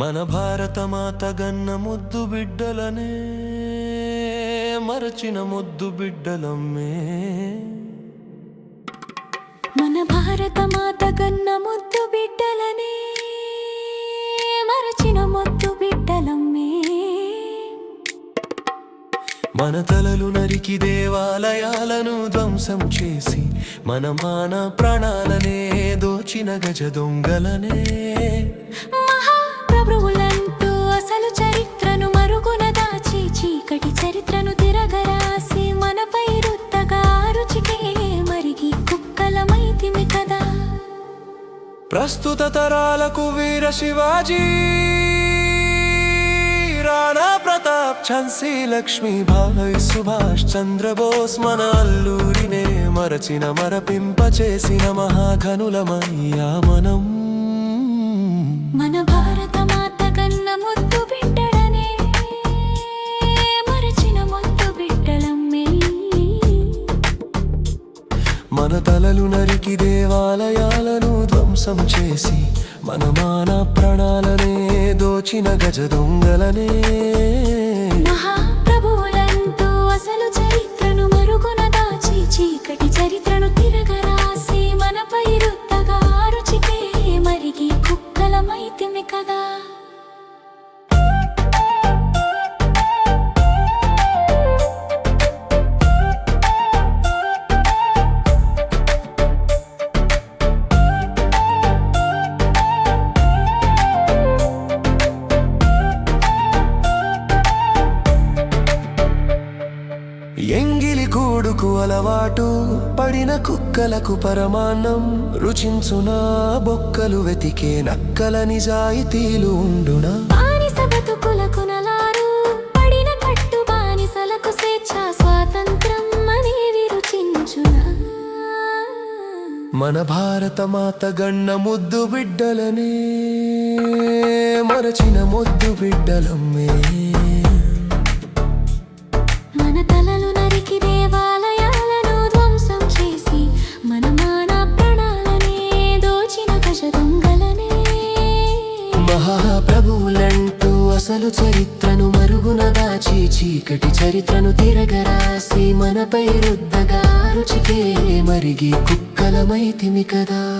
మన భారత మాత గన్న ముద్దు బిడ్డలనే మరచిన ముద్దు బిడ్డలమ్మే. మన భారత మాత కన్న ముద్దు బిడ్డలనే మరచిన ముద్దు బిడ్డలమ్మే. మన తలలు నరికి దేవాలయాలను ధ్వంసం చేసి మన మాన ప్రాణాలనే దోచిన గజ దొంగలనే. ప్రస్తుత తరాలకు వీర శివాజీ రాణా ప్రతాప్ ఝాన్సీ లక్ష్మీబాయి సుభాష్ చంద్రబోస్ మన అల్లూరినే మరచిన మరపింప చేసిన మహాఘనులమయ్యా మనం. మన భారత మాత కన్న ముద్దు బిడ్డలనే మరచిన ముద్దు బిడ్డలమ్మే. మన తలలు నరికి దేవాలయాలను ధ్వంసం చేసి మన మాన ప్రాణాలనే దోచిన గజ దొంగలనే. మహాప్రభువులంటూ అసలు చరిత్రను మరుగున దాచి చీకటి చరిత్రను తిరగరాసి మనపై రుద్దగా రుచికే మరిగి కుక్కలమైతిమి కదా. కూడుకు అలవాటు పడిన కుక్కలకు పరమాన్నం. రుచించునా బొక్కలు వెతికే నక్కల నిజాయితీలు ఉండునా? మన భారత మాత గన్న ముద్దు బిడ్డలనే మరచిన ముద్దు బిడ్డలమ్మే. మహాప్రభువులంటూ అసలు చరిత్రను మరుగున దాచి చీకటి చరిత్రను తిరగరాసి మనపై రుద్దగా రుచికే మరిగి కుక్కలమైతిమి కదా.